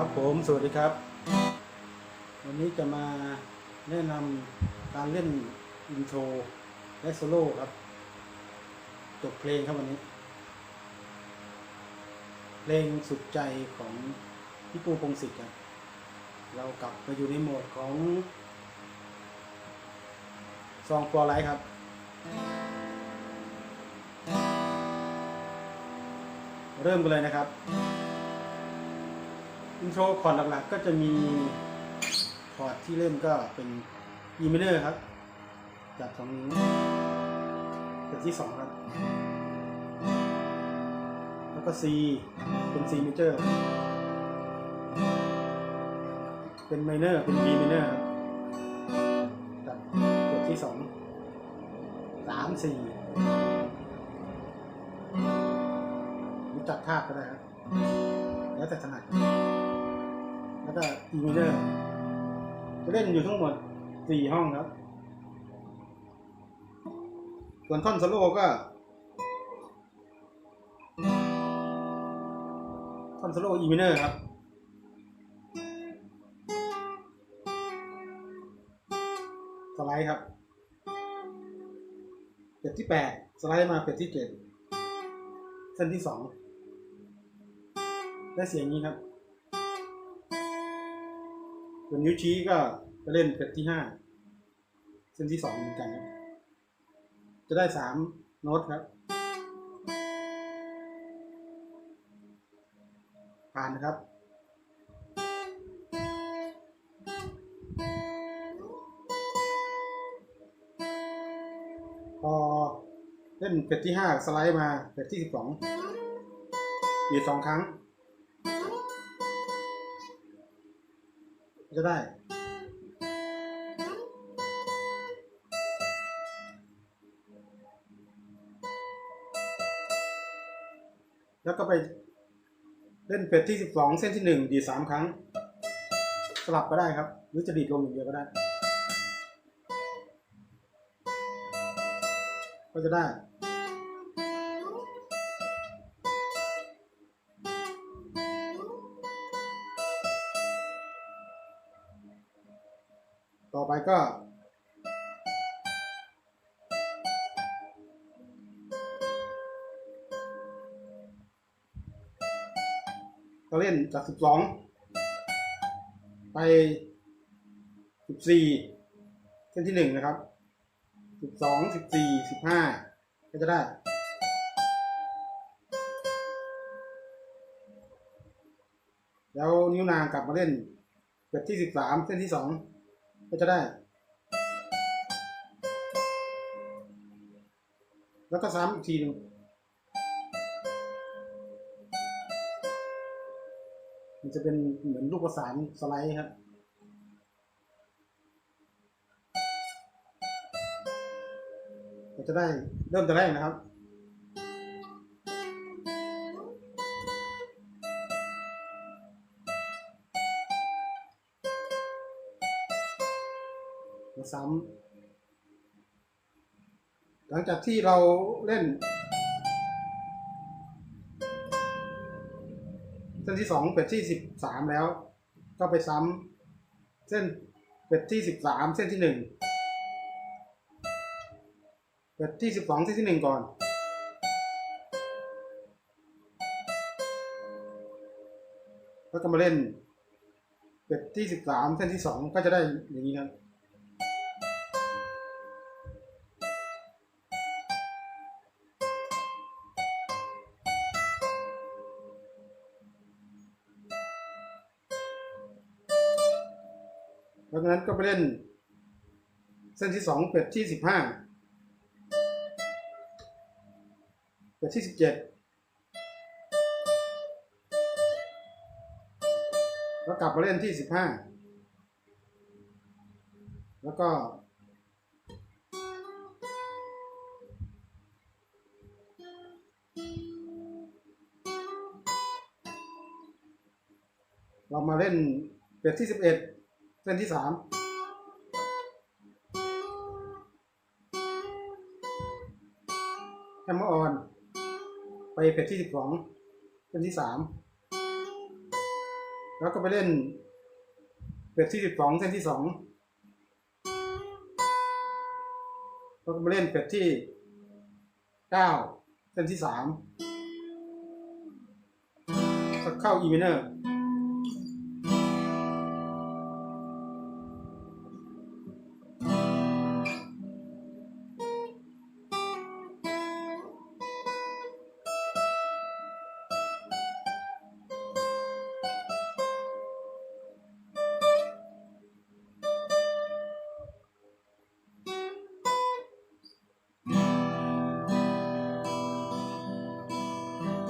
ครับผม สวัสดีครับ วันนี้จะมาแนะนำการเล่นอินโทรและโซโล่ครับ จบเพลงครับวันนี้ เพลงสุดใจของพี่ปูพงศิษฐ์ครับ เรากลับมาอยู่ในโหมดของซองฟอร์ไลท์ครับเริ่มกันเลยนะครับ อินโทรคอร์ดหลักๆ ก็จะมีคอร์ดที่เริ่มก็เป็น E minor ครับ จับสองนิ้วเป็นที่สองครับ แล้วก็ C เป็น C major เป็น minor เป็น B minor ครับจับเกิดที่สองสามสี่รู้จักท่าก็ได้ครับแล้วแต่ถนัด แล้วก็ E minor จะเล่นอยู่ทั้งหมดสี่ห้องครับ ส่วนท่อนโซโล่ก็ท่อนโซโล่ E minor ครับสไลด์ครับเป็ดที่แปดสไลด์มาเป็ดที่เจ็ดเส้นที่สองได้เสียงนี้ครับ ส่วนนิ้วชี้ก็จะเล่นเป็ดที่ห้าเส้นที่สองเหมือนกันครับ จะได้สามโน้ตครับ ผ่านนะครับพอเล่นเป็ดที่ห้าสไลด์มาเป็ดที่สิบสองบีบสองครั้ง จะได้ แล้วก็ไปเล่นเป็ดที่สิบสองเส้นที่หนึ่งดีสามครั้ง สลับก็ได้ครับ หรือจะดีดลงอย่างเดียวก็ได้ ก็จะได้ ก็ ก็เล่นจากสิบสองไปสิบสี่เส้นที่หนึ่งนะครับสิบสองสิบสี่สิบห้าก็จะได้แล้วนิ้วนางกลับมาเล่นเกิดที่สิบสามเส้นที่สอง ก็จะได้ แล้วก็ซ้ำอีกทีหนึ่งมันจะเป็นเหมือนลูกประสานสไลด์ครับเราจะได้เริ่มแต่แรกนะครับ ซ้ำหลังจากที่เราเล่นเส้นที่สองเป็ดที่สิบสามแล้ว ก็ไปซ้ำเส้นเป็ดที่สิบสามเส้นที่หนึ่งเป็ดที่สิบสองเส้นที่หนึ่งก่อนแล้วก็มาเล่นเป็ดที่สิบสามเส้นที่สองก็จะได้อย่างนี้ครับ เพราะฉะนั้นก็ไปเล่น เส้นที่สองเป็ดที่สิบห้าเป็ดที่สิบเจ็ดแล้วกลับมาเล่นที่สิบห้าแล้วก็เรามาเล่นเป็ดที่สิบเอ็ด ส้นที่สามแฮมเมอร์ออน ไปเพจที่สิบสองเส้นที่สามแล้วก็ไปเล่นเป็ดที่สิบสองเส้นที่สองแล้วก็ไปเล่นเป็ดที่เก้าเส้นที่สามก็เข้าอีเมเนอร์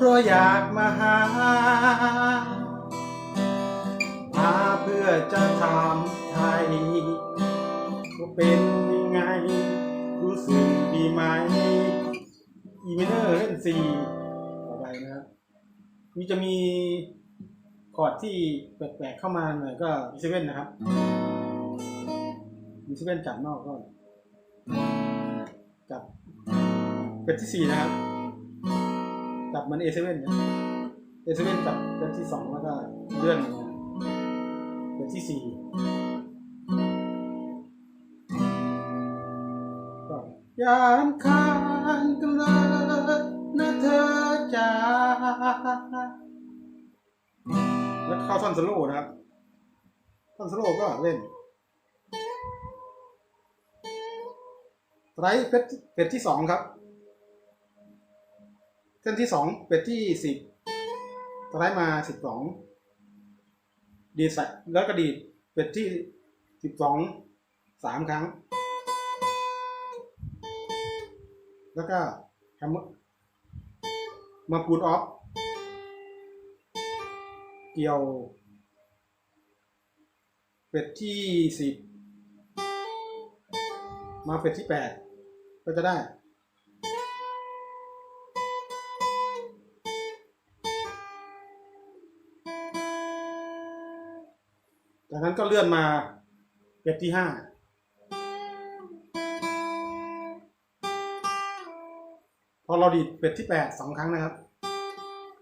เพราะอยากมาหา มาเพื่อจะถามไทยว่าเป็นยังไง รู้สึกดีไหม อีเมเนอร์เล่นซีต่อไปนะครับนี่จะมีคอร์ดที่แปลกๆเข้ามาหน่อยก็มีเซเว่นนะครับมีเซเว่นจับนอกก็จับเป็นที่สี่นะครับ จับเหมัน A7 นะ A7 จับเป็นที่สองแล้วก็เลื่อนมาเป็นที่สี่ยารำคาญกันเลยนะเธอจ๋าแล้วเข้าท่อนสโลนะครับท่อนสโลก็เล่นไรเป็ดเป็ดที่สองครับ เส้นที่สองเป็ดที่สิบสไลด์มาสิบสองดีดใส่แล้วก็ดีดเป็ดที่สิบสองสามครั้ง แล้วก็ทำมาพูดออฟ เกี่ยวเป็ดที่สิบมาเป็ดที่แปดก็จะได้ จากนั้นก็เลื่อนมาเป็ดที่ห้าพอเราดีดเป็ดที่แปดสองครั้งนะครับ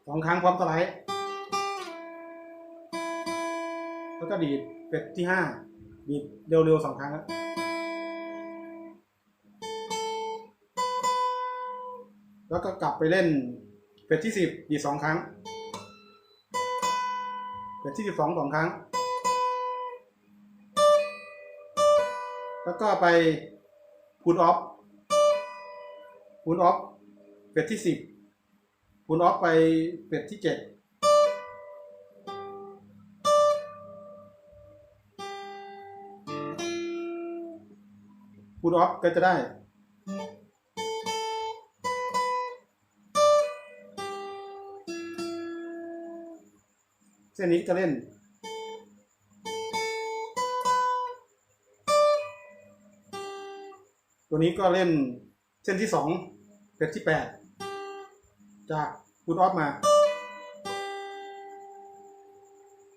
สองครั้งพร้อมสไลด์แล้วก็ดีดเป็ดที่ห้าดีดเร็วๆสองครั้งครับแล้วก็กลับไปเล่นเป็ดที่สิบดีดสองครั้งเป็ดที่สิบสองสองครั้ง แล้วก็ไปพูนออฟพูนออฟเป็ดที่สิบพูนออฟไปเป็ดที่เจ็ดพูนออฟก็จะได้เส้นนี้จะเล่น ตัวนี้ก็เล่นเส้นที่สองเป็ดที่แปดจากพุทออฟมา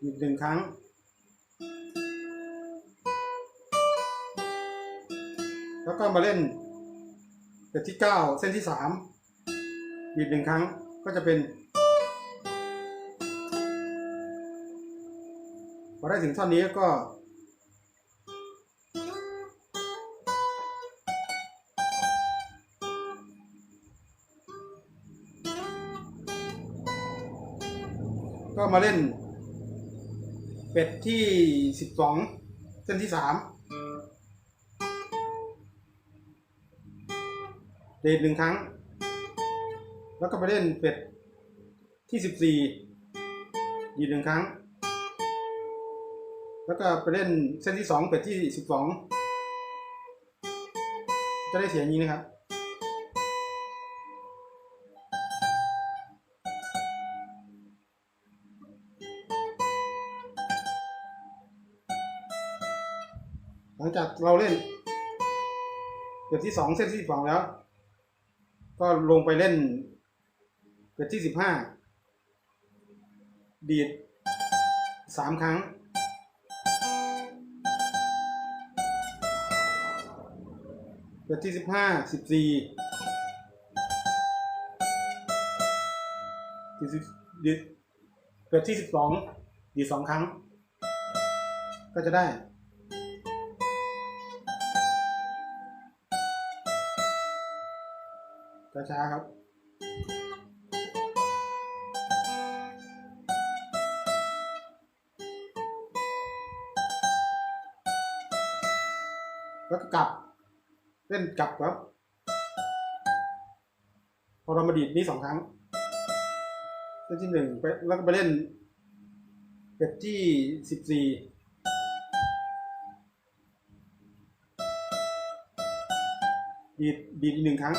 อีกหนึ่งครั้ง แล้วก็มาเล่นเป็ดที่เก้าเส้นที่สามอีกหนึ่งครั้งก็จะเป็นพอได้ถึงท่อนนี้ก็ มาเล่น เป็ดที่สิบสองเส้นที่สามเดทหนึ่งครั้ง แล้วก็ไปเล่นเป็ดที่สิบสี่ดีหนึ่งครั้ง แล้วก็ไปเล่นเส้นที่สองเป็ดที่สิบสองจะได้เสียงนี้นะครับ หลังจากเราเล่นเป็ดที่สองเส้นที่สองแล้ว ก็ลงไปเล่นเป็ดที่สิบห้าดีดสามครั้งเป็ดที่สิบห้าสิบสี่สิบดีดเป็ดที่สิบสองดีดสองครั้ง ก็จะได้ ช้าๆครับแล้วก็กลับเล่นกลับครับพอเรามาดีดนี้สองครั้งเล่นที่หนึ่งไปแล้วก็ไปเล่นเป็ดที่สิบสี่ดีดดีดอีกหนึ่งครั้ง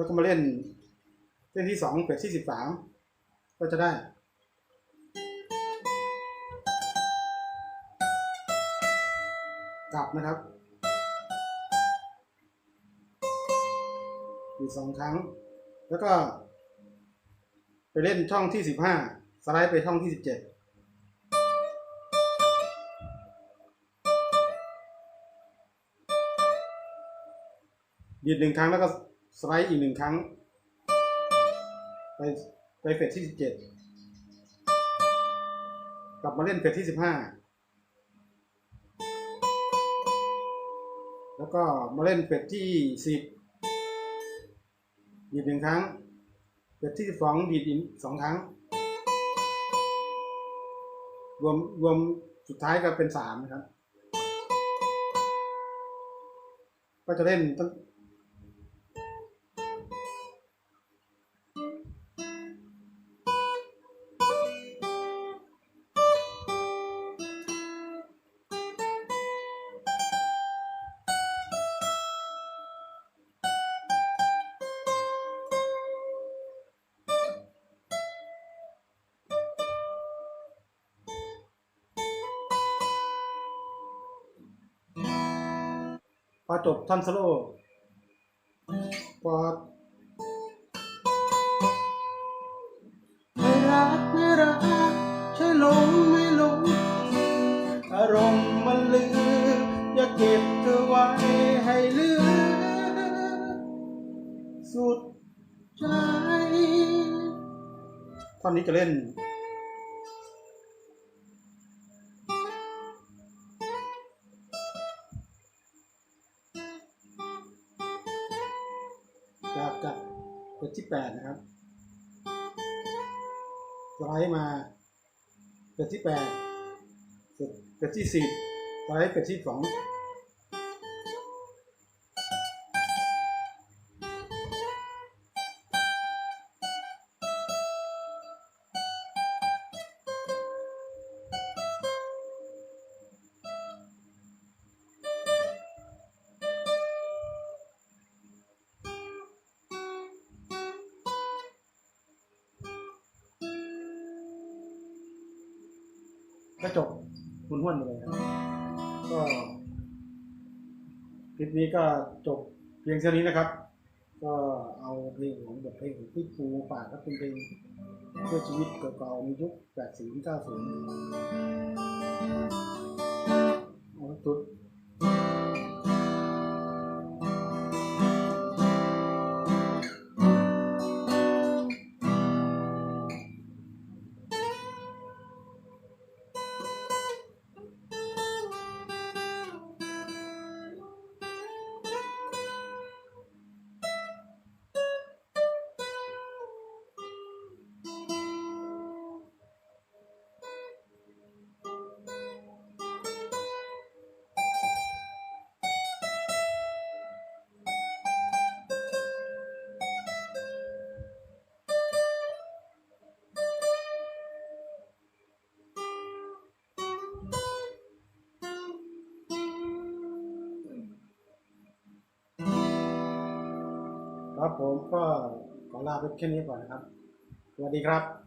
แล้วก็มาเล่นเล่นที่สองเป็ดที่สิบสามก็จะได้กลับนะครับอีกสองครั้ง แล้วก็ ไปเล่นช่องที่สิบห้าสไลด์ไปช่องที่สิบเจ็ดดีดหนึ่งครั้งแล้วก็ สไลด์อีกหนึ่งครั้ง ไปไปเฟสที่สิบเจ็ดกลับมาเล่นเฟสที่สิบห้าแล้วก็มาเล่นเป็ดที่สิบดีดหนึ่งครั้งเป็ดที่สิบสองดีดอีกสองครั้ง รวมรวมสุดท้ายก็เป็นสามนะครับ ก็จะเล่นตั้ง จบท่อนโซโล่พอไม่รักไม่รักใช่หลงไม่หลงอารมณ์มันลืออย่าเก็บเธอไว้ให้เหลือสุดใจท่อนนี้จะเล่น สไลด์มาเปิดที่แปดเปิดที่สิบสไลด์เปิดที่สอง ก็จบหุ่นห้วนไปเลยครับก็คลิปนี้ก็จบเพียงเท่านี้นะครับ ก็เอาเพลงของบทเพลงของพี่ปูฝากก็เป็นเพลงเพื่อชีวิตเก่าๆในยุค80 90เอาสุด ผมก็ขอลาไปแค่นี้ก่อนนะครับ สวัสดีครับ